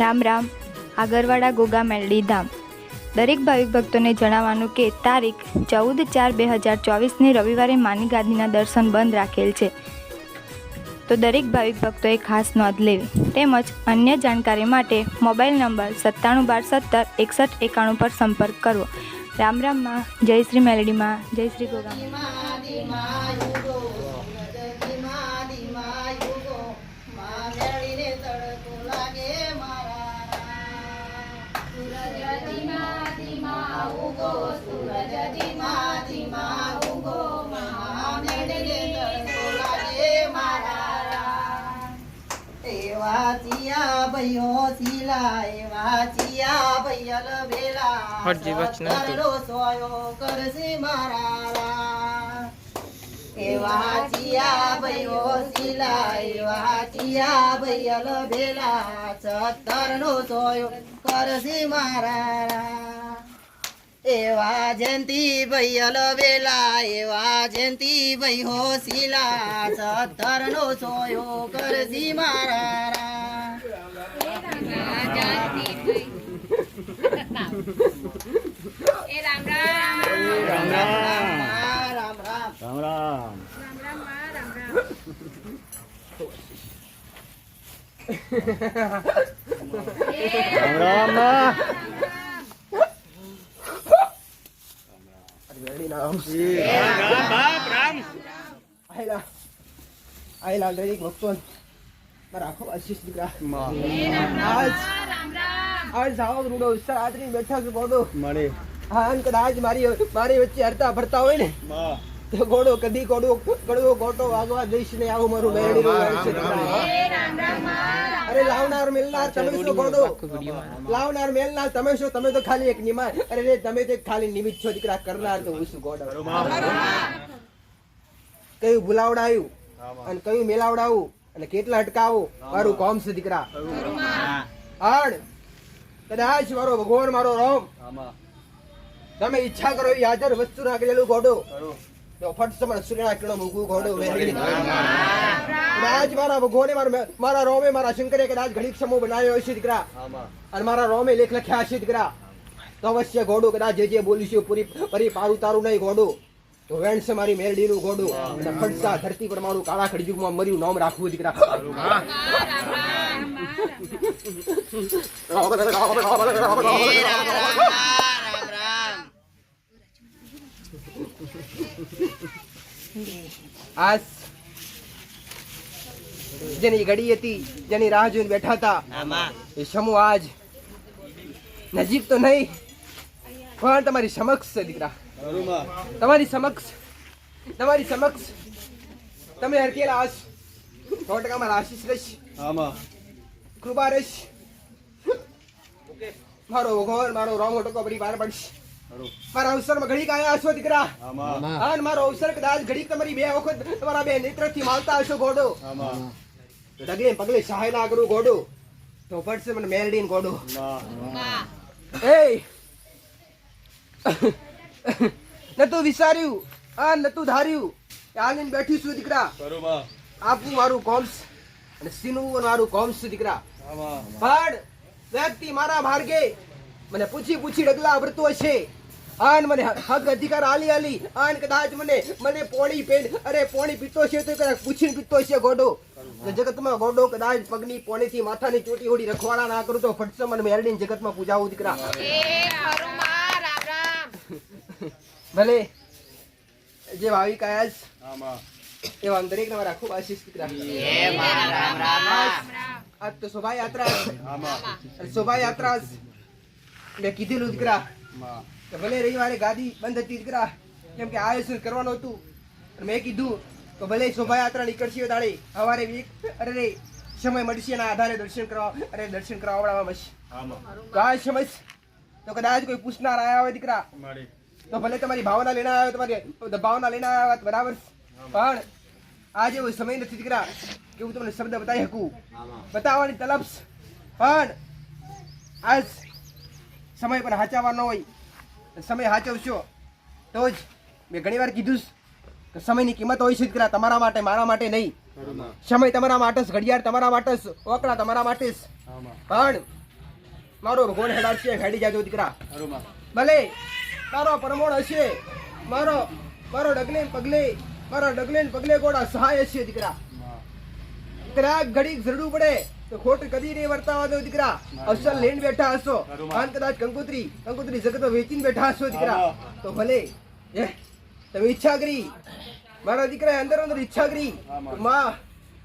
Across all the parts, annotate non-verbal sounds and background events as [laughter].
રામ રામ, આગરવાડા ગોગા મેલડી ધામ. દરેક ભાવિક ભક્તોને જણાવવાનું કે તારીખ ચૌદ ચાર બે હજાર ચોવીસની રવિવારે માની ગાદીના દર્શન બંધ રાખેલ છે. તો દરેક ભાવિક ભક્તોએ ખાસ નોંધ લેવી. તેમજ અન્ય જાણકારી માટે મોબાઈલ નંબર સત્તાણું બાર સત્તર એકસઠ એકાણું પર સંપર્ક કરવો રામ રામમાં જય શ્રી મેલડીમાં જય શ્રી ગોગા એવા ચિયા ભૈયો શીલા એવા ચિયા ભૈયલ બેલા હટજી, વચન હતું. સત્તરનો સોયો કરશે મારા એવા ચિયા ભૈયો શીલા એવા ચિયા ભૈયલ બેલા સત્તરનો સોયો કરશે મારા એવા જયંતી ભૈયલ વેલા એવા જયંતી ભૈયો શીલા સત્તરનો સોયો કરશી મારા Ê Ram Ram. Ram Ram. Ram Ram. Ram Ram. Ram Ram Ram Ram. Ram Ram. Ready now. Ram Ram Ram. Ay la. Ay la ready, Gokton. Marakho assist dikra. Ma. Ram Ram. આજ સાવ રૂડો વિસ્તાર આદરી બેઠા છે ગોડો મળે હા અને કદાચ મારી મારી વચ્ચે હરતા ફરતા હોય ને તો ગોડો કદી ગોડો ગળવો ગોટો વાગવા જઈશ ને આવું મારું છે અરે લાવનાર મેલનાર તમે શું ગોડો? લાવનાર મેલનાર તમે શું? તમે તો ખાલી એક નિમા અરે રે તમે તો ખાલી નિમિત છો દીકરા કરનાર તો હું શું ગોડો? કયું ભૂલાવડાયું અને કયું મેલાવડાવું અને કેટલા અટકાવું? મારું કોમ છે દીકરા. આડ કદાચ મારો ભગવાન મારો રામ. તમે ઈચ્છા કરો એ હાજર વસ્તુ નાખેલું તો ફટ મૂકવું કદાચ મારા ભગવાને મારા મારા રોમે મારા શંકરે કદાચ ઘણી સમૂહ બનાવ્યો હશે દીકરા. અને મારા રોમે લેખ લખ્યા હશે દીકરા. તો અવશ્ય ગોડું કદાચ જે જે બોલીશું પૂરી પરી પારું તારું નહીં ગોડું તો વેણ છે મારી મેરડીનું ગોડું અને ફટસા ધરતી પર મારું કાળા ખડજુગમાં મર્યું નામ રાખવું દીકરા. આજ જેની ઘડી હતી જેની રાહ જોઈને બેઠા હતા એ સમૂહ આજ નજીક તો નહીં પણ તમારી સમક્ષ છે દીકરા. તમારી સમક્ષ તમારી સમક્ષ. તમે હરકેલા આશ સો ટકા મારા આશીષ રહીશ કૃપા રહીશ મારો ભગવાન મારો રામો ટકો બધી બહાર પડશે. મારા અવસરમાં ઘડીક આયા હશો દીકરા? અને મારો અવસર કદાચ ઘડીક તમારી બે વખત તમારા બે નેત્રથી માલતા હશો ઘોડો. ડગલે પગલે સહાય ના કરું ઘોડો. તો પડશે મને મેલડીન ઘોડો. એ નતું વિચાર્યું આ નતું ધાર્યું. કે આલીને બેઠી છું દીકરા. આપવું મારું કોમ્સ અને સીનું મારું કોમ્સ દીકરા. પણ વ્યક્તિ મારા માર્ગે. મને પૂછી પૂછી ડગલા ભરતો હશે. આન મને હક અધિકાર આલી આલી. આન કદાચ મને મને પોણી પેન અરે પોણી પીતો છે તો કદાચ પૂછીને પીતો છે ગોડો. જગતમાં ગોડો કદાચ પગની પોણીથી માથાની ચોટી હોડી રખવાડા ના કરું તો ફટસે મને મેરડીને જગતમાં પૂજાવું દીકરા. ભલે. જે ભાવિક આયા છે એવા દરેક ને મારા ખૂબ આશીષ દીકરા. આજ તો શોભાયાત્રા શોભાયાત્રા. મેં કીધેલું દીકરા કે ભલે રવિવારે ગાદી બંધ હતી દીકરા કેમ કે આયોજન કરવાનું હતું. મેં કીધું તો ભલે શોભાયાત્રા નીકળશે દાડે, સવારે વીક અરે સમય મળશે એના આધારે દર્શન કરવા, અરે દર્શન કરવા આવડાવવા મળશે તો આ સમય તો કદાચ કોઈ પૂછનાર આયા હોય દીકરા. તો ભલે તમારી ભાવના લેના આવ્યો તમારી ભાવના લેના આવ્યા બરાબર. પણ આજે એવો સમય નથી દીકરા. કે હું તમને શબ્દ બતાવી શકું? બતાવવાની તલબ પણ આજ સમય પર હાચવવાનો હોય સમય હાચવશો તો જ મેં ઘણી વાર કીધું કે સમયની કિંમત હોય છે દીકરા તમારા માટે મારા માટે નહીં. સમય તમારા માટે જ ઘડિયાળ તમારા માટે જ ઓકડા તમારા માટે જ. પણ મારો ભગવાન હેડાડશે હેડી જાજો દીકરા. ભલે તારો પરમોણ હશે મારો મારો ડગલે પગલે મારો ડગલે પગલે ગોળા સહાય હશે દીકરા. કદાચ ઘડી ઝરડું પડે તો ખોટ કદી નહીં વર્તાવા દો દીકરા અસલ લેન બેઠા હશો. આન કદાચ કંકોત્રી કંકોત્રી જગત વેચીને બેઠા હશો દીકરા. તો ભલે. તમે ઈચ્છા કરી. મારા દીકરા અંદર અંદર ઈચ્છા કરી. માં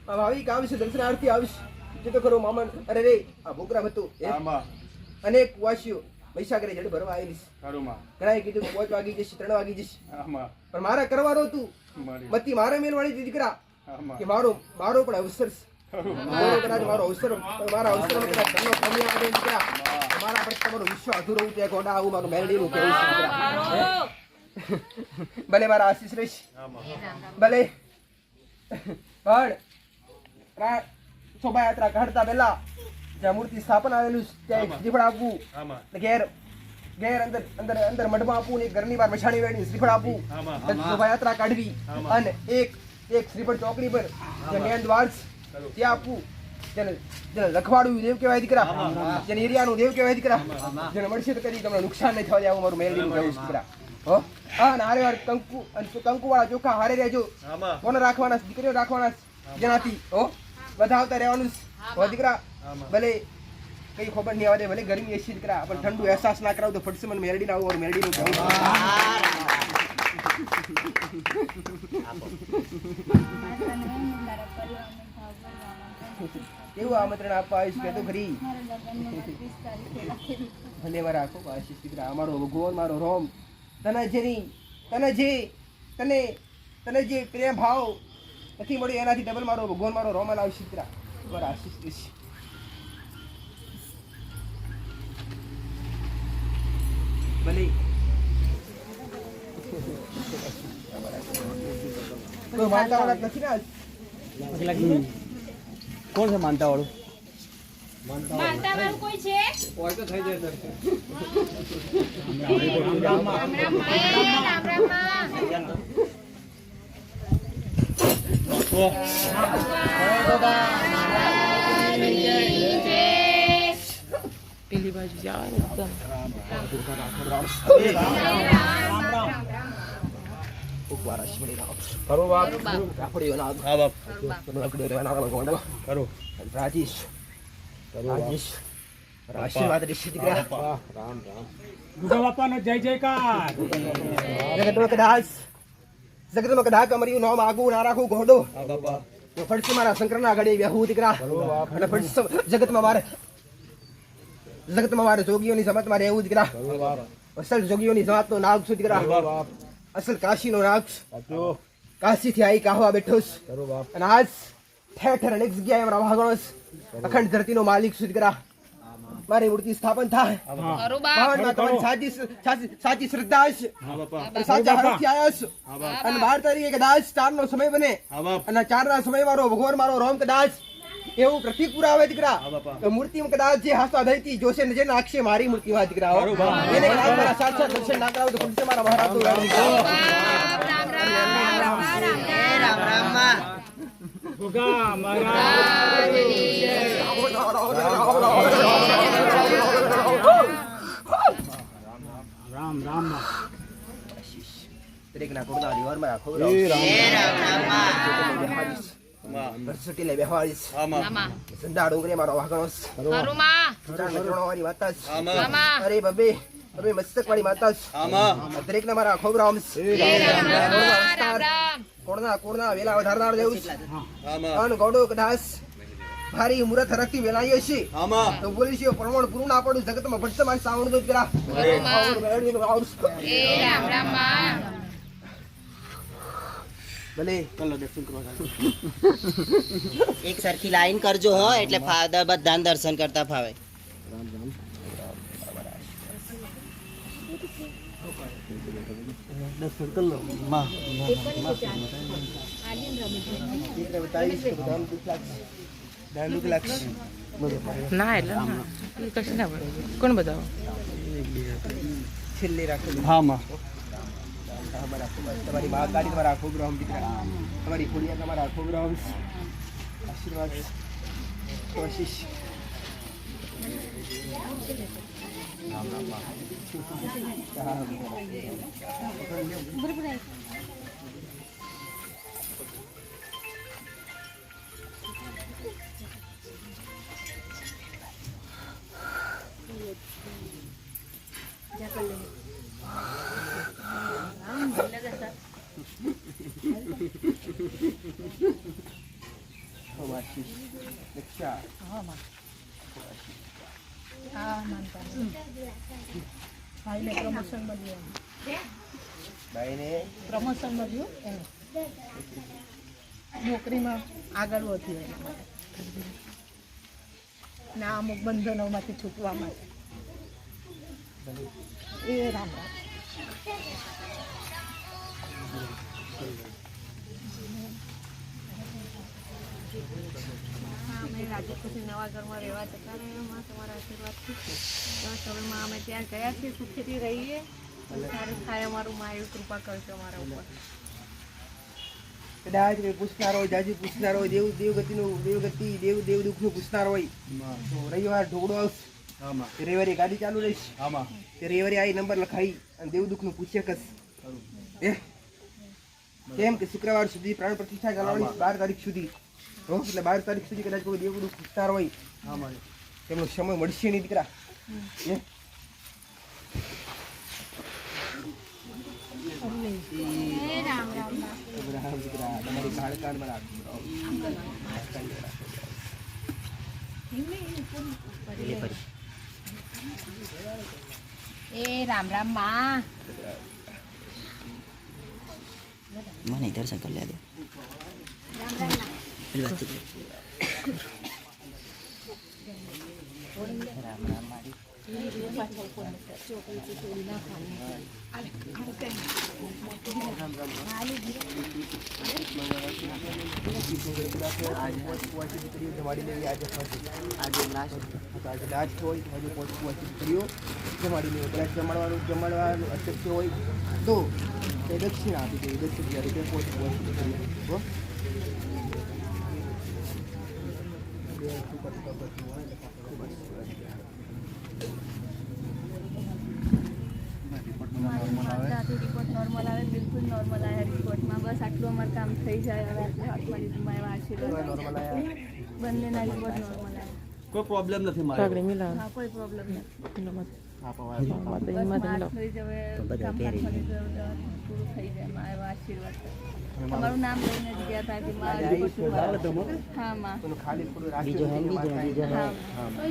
ભાવિક આવશે દર્શનાર્થી આવશે. જે તો ખરો મામા. અરે રે આ ભોગરા હતું? અનેક વાસીઓ મહીસાગરે જડ ભરવા આવેલી ઘણાએ કીધું પાંચ વાગી જશે ત્રણ વાગી જશે. પણ મારે કરવાનું હતું મતી મારે મેલવાળી વાળી દીકરા. કે મારો મારો પણ અવસર કદાચ મારો અવસર મારા અવસર કદાચ તમને કમી આવે દીકરા મારા પર તમારો વિશ્વ અધૂરો ઉતરે ગોડા આવું મારું મેલડીનું કહેવું છે. દીકરા ભલે મારા આશીષ રહીશ. ભલે. પણ શોભાયાત્રા કાઢતા પહેલા જ્યાં મૂર્તિ સ્થાપન આવેલું છે, ત્યાં શ્રીફળ આપવું. ઘેર ઘેર અંદર અંદર અંદર મઢમાં આપવું ને ઘરની બહાર મશાણી વેડી શ્રીફળ આપવું. શોભાયાત્રા કાઢવી. અને એક એક શ્રીફળ ચોકડી પર જે મેન દ્વાર ત્યાં આપવું. તેને જેને લખવાડું દેવ કહેવાય દીકરા. જેને એરિયાનું દેવ કહેવાય દીકરા. જેને મળશે તો કદી તમને નુકસાન નહીં થવા આવું મારું મેલડીનું કહેવું દીકરા. હો? હા અને હારે વાર કંકુ અને કંકુવાળા ચોખા હારે રહેજો. કોને રાખવાના દીકરીઓ રાખવાના જેનાથી હો? વધાવતા રહેવાનું હો દીકરા? ભલે કઈ ખબર નહીં આવે ભલે ગરમી એસી દીકરા. પણ ઠંડુ અહેસાસ ના કરાવ તો ફટસે મને મેરડી ના આવું મેરડી નું કહું કેવું આમંત્રણ આપવા આવીશ કે તો ખરી ભલે મારા આખો આશીષ દીકરા, અમારો ભગવાન, મારો રોમ. તને જેની, તને જે, તને તને જે પ્રેમ ભાવ નથી મળ્યો, એનાથી ડબલ મારો ભગવાન, મારો રોમન આવશે દીકરા. મારા આશીષ દઈશ ભલે. કોઈ માનતા વાળા જ નથી ને કોણ છે માનતા વાળું માનતા વાળું કોઈ છે રામ રામમાં રામ રામ રાખડીઓ ના. કરો રાજેશ રાજેશ આશીર્વાદ રહેશે દીકરા ગુગા બાપાનો જય નામ આગું ના રાખું ગોડો ફડસે મારા શંકરના ઘડી બેહું દીકરા અને જગતમાં મારે જગતમાં મારે જોગીઓની સમાજ મારે એવું દીકરા અસલ જોગીઓની જમાતનો નાગ શું દીકરા અસલ કાશીનો. સાચું. કાશીથી આવી કાહવા બેઠો છું કરો બાપ. અને આજ ઠેર ઠેર અનેક જગ્યાએ મારા ભાગણો છે. અખંડ ધરતીનો માલિક સુધી કરા મારી મૂર્તિ સ્થાપન થાય. ભાવનમાં તમારી સાચી સાચી શ્રદ્ધા હશે હા બાપા. અને સાચા હરખથી આવ્યા અને બાર તારીખે કદાચ ચાર નો સમય બને. અને ચાર ના સમય મારો ભગવાન મારો રોમ કદાચ એવું પ્રતિક પુરાવે દીકરા. મૂર્તિ બાપા. મૂર્તિમાં કદાચ જે હાસા ધરતી જોશે ને જે નાખશે મારી મૂર્તિ માં દીકરા. એને કદાચ મારા સાક્ષાત દર્શન ના કરાવું તો ખુદસે મારા મહારાજનું. રામ રામ રામ રામ. રામ રામ. માં ગુગા મહારાજ રામ રામ. દરેકના કુળના દિવારમાં રાખો રામ રામ રામ. ડુંગરે મારો અરે બબે માતા મારા રામ કોણના કોણના વેલા વધારનાર જેવું છે. અન ગોડો ભારી મુરત હરકતી વેલાઈએ છે. તો બોલી છે પ્રમાણ પૂરું ના પડું જગતમાં ભટસે મારી સાવણ દૂધ કરા ભલે. [laughs] એક સરખી લાઈન કરજો હો એટલે ફાધર બધાને દર્શન કરતા ફાવે. ના એટલે ના. કશું ના પડે કોણ બતાવો? છેલ્લે રાખેલું. હા માં. તમારા તમારી મહાકાળી તમારા ખૂબ ગ્રહમ દીકરા. તમારી ખોડિયા તમારા ખૂબ ગ્રહમ આશીર્વાદ, કોશિશ. આશીષ દીક્ષા ભાઈને પ્રમોશન મળ્યું ભાઈને પ્રમોશન મળ્યું એને નોકરીમાં આગળ વધી ના અમુક બંધનોમાંથી છૂટવા માટે એ રામ રામ રાજકોટ પછી નવા ઘરમાં રહેવા જતા રહ્યા. તમારા આશીર્વાદથી બસ અમે ત્યાં ગયા છીએ સુખેથી રહીએ. સારું થાય અમારું માં કૃપા કરજો અમારા ઉપર. કદાચ પૂછનાર હોય જાજી પૂછનાર હોય દેવ દેવગતિનું દેવગતિ દેવ દેવ દુઃખનું પૂછનાર હોય તો રવિવાર ઢોકળો આવશે. રવિવારે ગાડી ચાલુ રહીશ. તે રવિવારે આ નંબર લખાઈ અને દેવ દુઃખનું પૂછ્યા કસ એ કેમ કે શુક્રવાર સુધી પ્રાણ પ્રતિષ્ઠા કરવાની બાર તારીખ સુધી. હો એટલે બાર તારીખ સુધી કદાચ કોઈ દેવ દુઃખ વિસ્તાર હોય તેમનો સમય મળશે નહીં દીકરા. એ રામ દીકરા તમારી કાળકાળમાં રાખજો એ રામ રામમાં. મને પેલી વાત ચૂકી. રામ રામ મારી જમાડી લેવી આજે આજે લાસ્ટ આજે લાસ્ટ હોય તો હજુ પોચ પોચ દીકરીઓ જમાડી લેવી કદાચ જમાડવાનું જમાડવાનું અશક્ય હોય તો તે દક્ષિણા આપી દેવી દક્ષિણ હજાર રૂપિયા પોચ પોચ દીકરીઓ હો ત્યાંથી રિપોર્ટ નોર્મલ આવે બિલકુલ નોર્મલ આવ્યા રિપોર્ટમાં બસ આટલું અમારું કામ થઈ જાય હવે આટલું હાથમાં લીધું માં એવા આશીર્વાદ નોર્મલ આયા બંનેના રિપોર્ટ નોર્મલ આવ્યા કોઈ પ્રોબ્લેમ નથી મારે પાઘડી મિલાવ. હા કોઈ પ્રોબ્લેમ નથી. માતા. મત.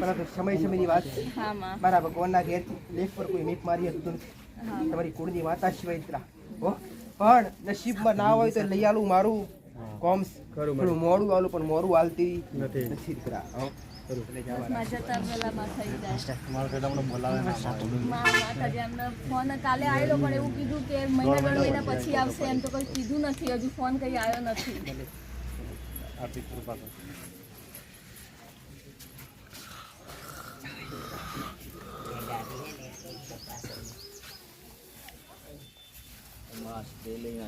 પરંતુ સમયની વાત બરાબર હા માં. મારા ભગવાનના ઘેર લેખ પર કોઈ મીટ મારી હતું તમારી કુળની માતા સિવાય પણ નસીબમાં ના હોય તો લઈ આલું મારું કોમ્સ. મોડું આલું પણ મોરું આલતી નથી. દીકરા. ફોન કાલે આવેલો પણ એવું કીધું કે મહિના દોઢ મહિના પછી આવશે. એમ તો કંઈ કીધું નથી. હજુ ફોન કઈ આવ્યો નથી.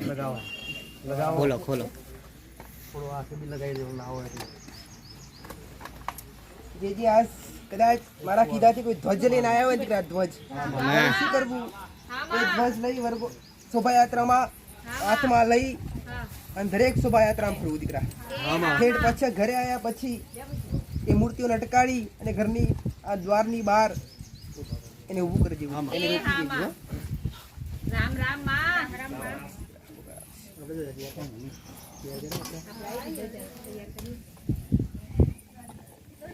લગાવો. લગાવો. ખોલો ખોલો. થોડું આ બી લગાવી દેવું ના હોય એટલે. જે જે આજ કદાચ મારા કીધાથી કોઈ ધ્વજ લઈને આવ્યા હોય ને દીકરા ધ્વજ. મારે શું કરવું? એ ધ્વજ લઈ વર્ગો શોભાયાત્રામાં હાથમાં લઈ અને દરેક શોભાયાત્રામાં ફરવું દીકરા. ઠેઠ પછી ઘરે આવ્યા પછી એ મૂર્તિઓને અટકાડી અને ઘરની આ દ્વારની બહાર એને ઊભું કરી દેવું એને રોકી દેવું. રામ રામમાં.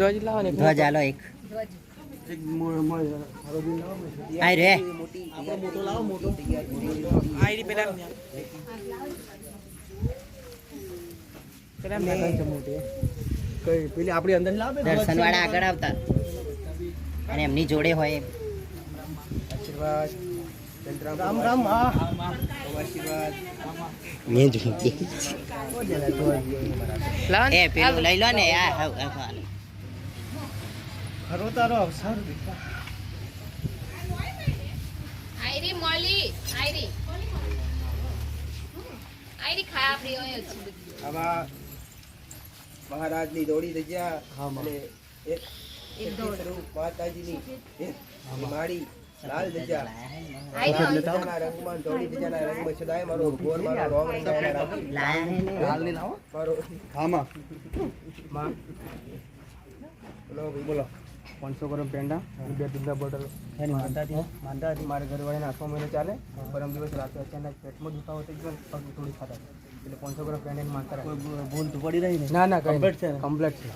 ધ્વજ લાવો ને ધ્વજ આલો એક. મો-. આય રે. મોટો લાવો મોટો આઈડી પેલા પેલા કઈ પેલી આપણી અંદર લાવે દર્શન વાળા આગળ આવતા. અને એમની જોડે હોય એમ. આશીર્વાદ. રામ રામ હા. આશીર્વાદ. લાવ એ પેલું લઈ લો ને. આ. ખરો તારો સારું દીકરા આયરી મોલી આયરી આયરી ખાયા આપણી હોય છે. આમાં મહારાજની દોડી રજ્યા. અને એક માતાજીની એક માળી લાલ લાલ રંગમાં દોડી ધજાના રંગમાં સદાય મારો ઘોર મારો લાવો માં બોલો બોલો પાંચસો ગ્રામ પેંડા અને બે દૂધના બોટલ માંદાથી મારા ઘરવાળાને આઠમો મહિનો ચાલે. પરમ દિવસ રાતે અચાનક પેટમાં દુખાવો થઈ ગયો પગ થોડી ખાતા એટલે પાંચસો ગ્રામ પેંડા માનતા રાખે. ભૂલ તો પડી રહી ના? ના Complete છે? કમ્પ્લેટ છે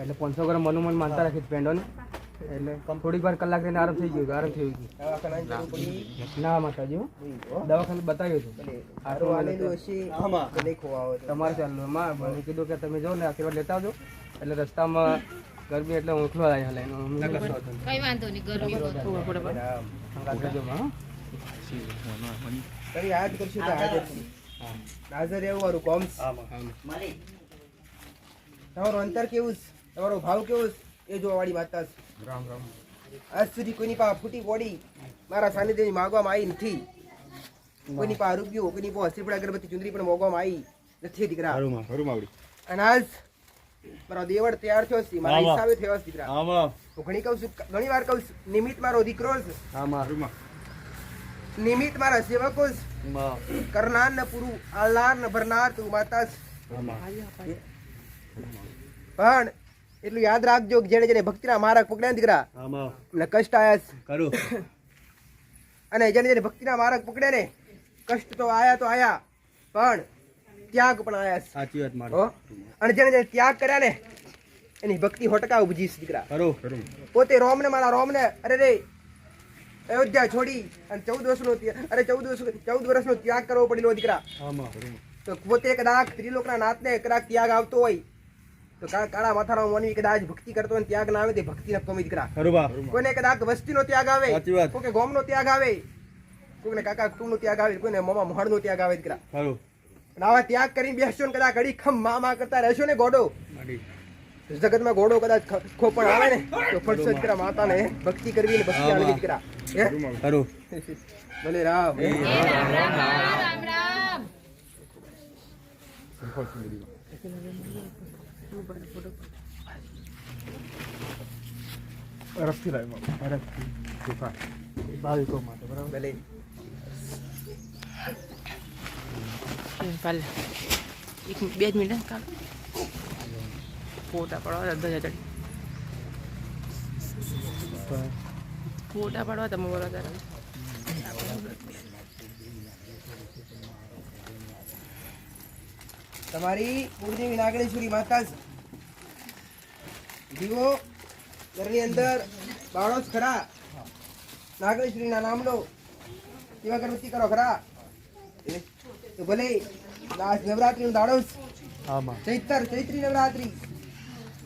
એટલે પાંચસો ગ્રામ મનુમન માનતા રાખી પેંડોને. એટલે થોડીક વાર કલાક થઈને આરામ થઈ ગયો આરામ થઈ ગયો ના માતાજી હું. દવાખાને બતાવ્યું હતું તમારે ચાલુ એમાં મને કીધું કે તમે જાઓ ને આશીર્વાદ લેતા આવજો. એટલે રસ્તામાં ગરમી એટલે હું એકલો આવી હલાય કઈ વાંધો નહીં ગરમી કરી આજ કરશું તો હાજર હાજર એવું વાળું કોમ્સ મળી. તમારું અંતર કેવું છે? તમારો ભાવ કેવો છે? એ જોવા વાળી માતા છે. આજ સુધી કોઈની પાસે ફૂટી પડી મારા સાનિધ્યની માગવામાં આવી નથી. કોઈની પાસે રૂપિયો કોઈની પાસે હસીપડા અગરબત્તી ચુંદરી પણ મોગવામાં આવી નથી દીકરા. અને આજ મારો દેવળ તૈયાર થયો છે મારા હિસાબે થયો છે દીકરા. આમાં હું ઘણી કહું છું ઘણી વાર કહું છું નિમિત મારો દીકરો છે. હા મારું નિમિત મારા સેવકો છે. કરનાર ને પૂરું આલનાર ને ભરનાર તું માતા છે. પણ એટલું યાદ રાખજો કે જેને જેને ભક્તિના માર્ગ પકડ્યા દીકરા ને કષ્ટ આયા છે. કરું. અને જેને જેને ભક્તિના માર્ગ પકડે ને કષ્ટ તો આયા તો આયા પણ ત્યાગ પણ આયા છે. સાચી વાત મારો. અને જેને જેને ત્યાગ કર્યા ને એની ભક્તિ હોટકા ઉભજી દીકરા. કરું કરું પોતે રોમ ને મારા રોમ ને અરે રે અયોધ્યા છોડી અને ચૌદ વર્ષનો અરે ચૌદ વર્ષ ચૌદ વર્ષનો ત્યાગ કરવો પડેલો દીકરા. તો પોતે કદાચ ત્રિલોકના નાથને કદાચ ત્યાગ આવતો હોય તો કાળા માથાનો મોનવી કદાચ ભક્તિ કરતો હોય ત્યાગ ના આવે તે ભક્તિ ન કમી દીકરા. કોઈને કદાચ વસ્તીનો ત્યાગ આવે. કોઈને ગોમનો ત્યાગ આવે કોઈને કાકા કુટુંબનો ત્યાગ આવે કોઈને મામા મહાણનો ત્યાગ આવે દીકરા. આવા ત્યાગ કરીને બેસશો ને કદાચ ઘડી ખમ મા મા કરતા રહેશો ને ગોડો? જગતમાં ગોડો કદાચ ખોપણ આવે ને તો ફટસો દીકરા માતાને ભક્તિ કરવી ને ભક્તિ આલવી દીકરા હે? ભલે રામ. રામ રામ રફથી લાવ્યો રફથી ભાવિકો માટે બરાબર? ભલે. પાલે એક બે જ મિનિટ કાલ. ફોટા પાડવા ધજા ચડી ફોટા પાડવા તમે તમારી કુળદેવી નાગેશ્વરી માતા છે. દીવો, ઘરની અંદર બાળો જ ખરા. નાગરેશ્વરીના નામનો. કેવા ગણપતિ કરો ખરા. તો ભલે લાસ્ટ નવરાત્રી નો દાડો ચૈત્ર આમાં. ચૈતર ચૈત્રી નવરાત્રી.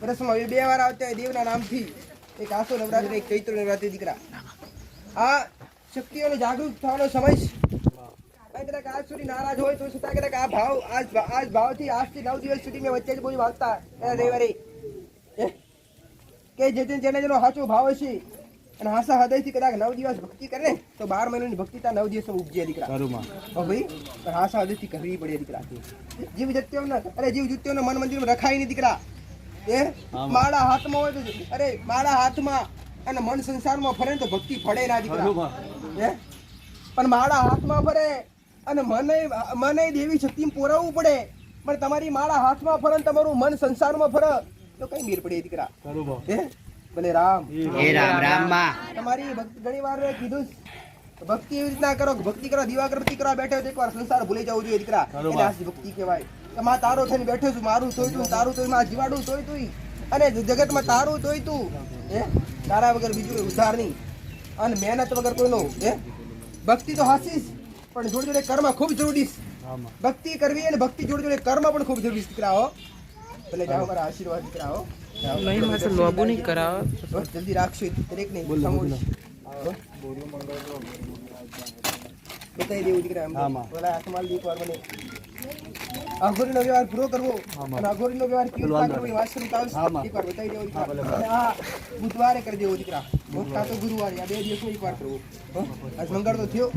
વર્ષમાં બે બે વાર આવતા હોય દેવના નામથી. એક આસો નવરાત્રી એક ચૈત્ર નવરાત્રી દીકરા. આ શક્તિઓનો જાગૃત થવાનો સમય છે. કદાચ આજ સુધી નારાજ હોય તો છતાં કદાચ આ ભાવ આજ આજ ભાવથી આજથી નવ દિવસ સુધી મેં વચ્ચે જ બોલી વાગતા રવિવારે કે જે- જેને જેનો સાચો ભાવ હશે અને હાસા હૃદયથી કદાચ નવ દિવસ ભક્તિ કરે તો બાર મહિનાની ભક્તિ ત્યાં નવ દિવસ ઉપજે દીકરા. ભાઈ પણ હાસા હૃદયથી કરવી પડે દીકરા જીવ જત્યોને અરે જીવ જત્યોને મન મંદિરમાં રખાય નહીં દીકરા. એ માળા હાથમાં હોય તો અરે માળા હાથમાં અને મન સંસારમાં ફરે ને તો ભક્તિ ફળે ના દીકરા. હે? પણ માળા હાથમાં ફરે અને મને મને દેવી શક્તિ પોરાવવું પડે. પણ તમારી માળા હાથમાં ફરે ને તમારું મન સંસારમાં ફરે તો કઈ મેર પડે દીકરા? કરું હે? ભલે રામ. હે રામ. રામમાં. તમારી ઘણી વાર કીધું ભક્તિ એવી રીતના કરો ભક્તિ કરો દીવા કરવા બેઠો એક વાર સંસાર ભૂલી જવું જોઈએ દીકરા. એટલે ભક્તિ કહેવાય. કે માં તારો થઈને બેઠો છું મારું તોય તું તારું તોયમાં જીવાડું તોય તું. અને જગતમાં તારું તોય તું હે? તારા વગર બીજું ઉધાર નહીં. અને મહેનત વગર કોઈનો હે? ભક્તિ તો હાસીશ પણ જોડે જોડે કર્મ ખૂબ જરૂરી છે. ભક્તિ કરવી અને ભક્તિ જોડે જોડે કર્મ પણ ખૂબ જરૂરી છે દીકરા હો. ભલે જાઓ મારા આશીર્વાદ દીકરા હો. જાઓ. નહીં મારે લોબુ નહીં કરાવો. જલ્દી રાખશો દરેક નહીં બોલો હો. બતાવી દેવું દીકરા. પેલા હાથમાં લઈ એકવાર મને અઘોરીનો વ્યવહાર પૂરો કરવો અને અઘોરીનો વ્યવહાર કેવી કરવો એ વાસ્તવિક આવશે. એકવાર બતાવી દેવું દીકરા. અને આ બુધવારે કરી દેવો દીકરા. મોટા કાં તો ગુરુવારે આ બે દિવસમાં એકવાર કરવો. આજ મંગળ તો થયો.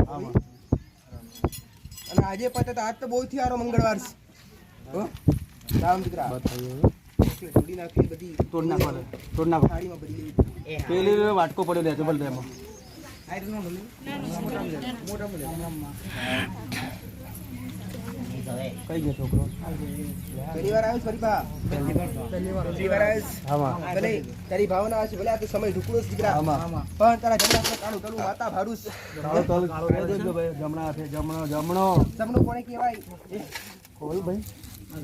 અને આજે પતે તો આજ તો બહુ થયો આરો મંગળવાર છે. રામ દીકરા. તોડી નાખી બધી તોડ નાખો તોડ નાખો થાળીમાં ભરી લેવી પેલી વાટકો પડ્યો લે ટેબલ એમાં. કઈ ગયો છોકરો? પહેલી વાર આવ્યો ફરી બા? પહેલી વાર. આવ્યો આમાં ભલે તારી ભાવના છે ભલે આ તો સમય ઢુકડો દીકરા. આમાં પણ તારા જમણા હાથમાં કાળું કાળું માતા ભાડું. કાળો જમણા હાથે જમણો જમણો. સપનું કોને કહેવાય? કોઈ ભાઈ.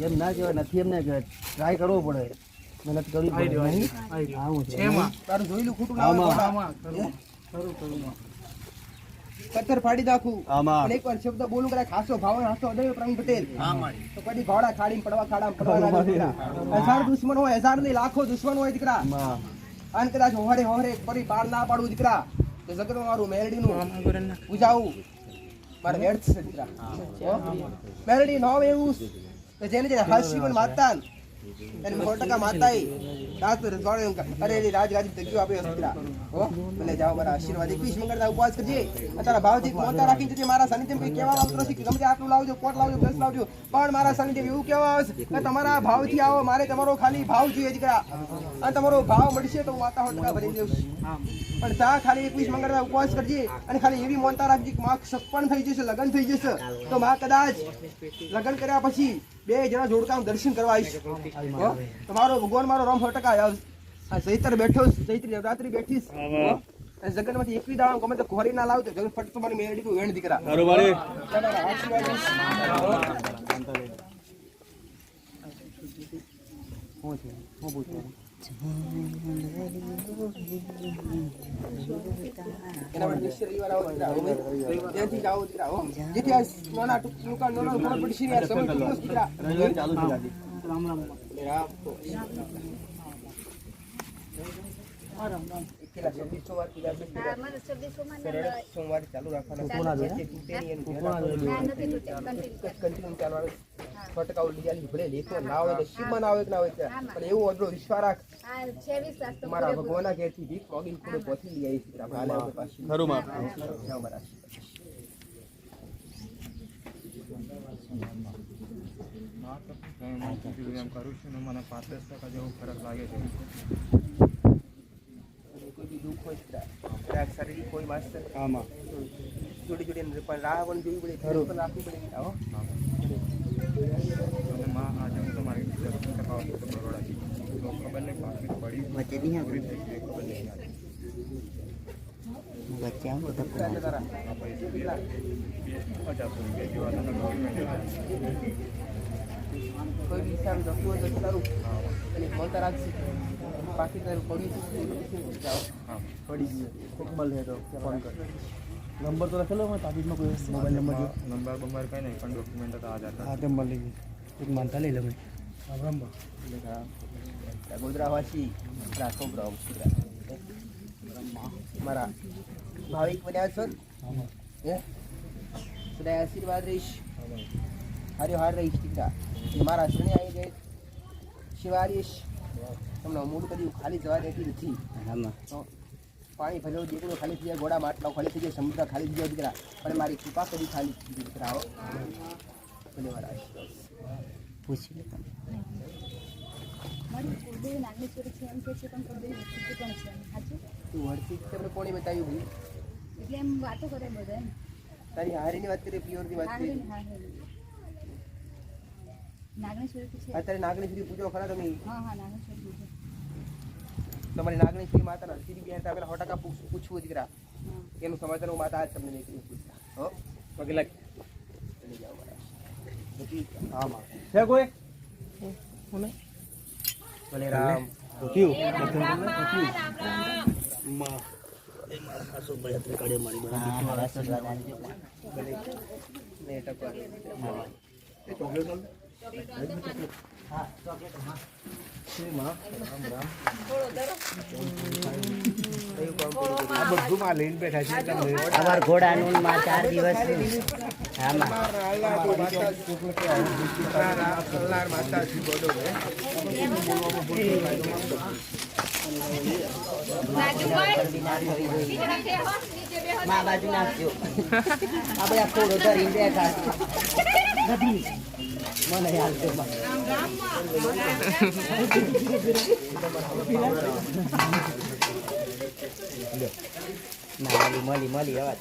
એમ ના કહેવાય નથી એમ ના કહેવાય. ટ્રાય કરવો પડે. મહેનત કરવી પડે. નહીં? આવું છે. તારું જોયેલું ખોટું આમાં. ખરું ખરું પથ્થર ફાડી નાખું. આમાં. અને એકવાર શબ્દ બોલું કરે ખાસો ભાવ હાસો અદય પ્રવીણ પટેલ. તો કદી ઘોડા ખાડી પડવા ખાડા પડવા હજાર દુશ્મન હોય હજાર નહીં લાખો દુશ્મન હોય દીકરા. આમાં. અને કદાચ હોરે હોરે ફરી પાર ના પાડવું દીકરા. તો જગત મારું મેલડીનું પૂજાવું મારે હેડ છે દીકરા. મેરડી નો નામ એવું છે કે જેને જે હાસી પણ માતા ને, એને સો ટકા માતાએ દાંત પર રજવાડે એમ અરે રે રાજગાદી તગ્યું હો જાઓ મારા આશીર્વાદ એકવીસ મંગળના ઉપવાસ કરજે અને તારા ભાવથી મોતા રાખીને જજે મારા સાનિધ્યમ કંઈ કહેવા આવતું નથી કે ગમે આટલું લાવજો કોટ લાવજો દસ લાવજો પણ મારા સાનિધ્યમ એવું કહેવા આવે છે કે તમારા ભાવથી આવો મારે તમારો ખાલી ભાવ જોઈએ દીકરા અને તમારો ભાવ મળશે તો માતા સો ટકા ભરી દઉં. પણ તા ખાલી એકવીસ મંગળના ઉપવાસ કરજે અને ખાલી એવી મોનતા રાખજે કે માં સપન થઈ જશે લગ્ન થઈ જશે. તો માં કદાચ લગ્ન કર્યા પછી બે જણા જોડકા દર્શન કરવા આવીશ? તમારો ભગવાન મારો રામ સો ટકા ચૈત્ર બેઠો છે, નવરાત્રી બેઠીશ છે. માંથી એકવી દાડા ગમે તો ખોરી ના લાવતો જગત ફટ તમારી મેળી નું વેણ દીકરા બરોબર હું છે. હું છે શું પૂછવાનું એના માટે નિશ્ચય રવિવાર આવો દીકરા, હો? ત્યાંથી સોમવાર ચાલુ રાખવાનું. કન્ટિન્યુ ચાલવાનું. સો ટકા ઓલી આલી ભલે લેખો ના હોય ને શિવમાં ના હોય કે ના હોય ત્યાં. પણ એવું અડલો વિશ્વાસ રાખ. તમારા ભગવાનના ઘેરથી ભીખ મોગીને ખૂણે પહોંચી લઈ આવી છે આપણે હાલે આપણે પાછી. ખરું. માં લાગે છે. કોઈ બી દુઃખ હોય શારીરિક કોઈ માસ્તર આમાં જોડી જોડી એને પણ રાહ પણ જોવી પડે. ધીરજ પણ રાખવી પડે દીકરા, હો. દીકરાને તારા. દીકરા. કોઈ બી ઈચ્છાનું નક્કી હોય તો તારું અને મોટા રાખશે બાકી તારું પડ્યું છે એ બધું જાઓ. પડી ગયું કોક મળે તો ફોન કર નંબર તો લખેલો હોય તાબીજમાં કોઈ મોબાઈલ નંબર જો નંબર બંબર કંઈ નહીં પણ ડોક્યુમેન્ટ તો આધાર હા તે મળી ગયું. એક માનતા લઈ લે બરાબર એટલે ગોધરાવાસી. રાખો છોકરાઓ મારા ભાવિક બન્યા છો? એ સદાય આશીર્વાદ રહીશ. હારી હાર રહીશ ટીકા મારા શરણે આવી ગઈ. શિવારીશ. તમને મૂળ કદી ખાલી જવા દેતી નથી. પાણી ભરેલો દીકરો ખાલી થઈ જાય ઘોડા માટલાઓ ખાલી થઈ જાય સમુદ્ર ખાલી થઈ જાય દીકરા. પણ મારી કૃપા કદી ખાલી થઈ જાય દીકરા આવો ભલે મારા આશીર્વાદ પૂછી લે તમે તું વળતી જ તમને કોણે બતાવ્યું ભાઈ? એટલે એમ વાતો કરે બધા એમ. તારી હારીની વાત કરીએ પ્યોરની વાત કરીએ? નાગેશ્વરી છે અત્યારે નાગણેશ્વરી પૂજો ખરા તમે. હા હા નાગેશ્વરી છે તમારી નાગણેશ્વરી માતાના શ્રી બિહાર પેલા સો ટકા પૂછ- પૂછવું દીકરા. એનું સમાચાર હું માતા આજ તમને નહીં પૂછતા હો? પગે લાગી. ચલી જાઓ મારા. હા આમાં છે કોઈ? ભલે રામ. ટપા. ચોકલેટ. અમાર ઘોડાનું માં ચાર દિવસ મા બાજુ નાખજો. આ બધા થોડો ધરીને બેઠા મને યાદ છે ના મળી મળી હવે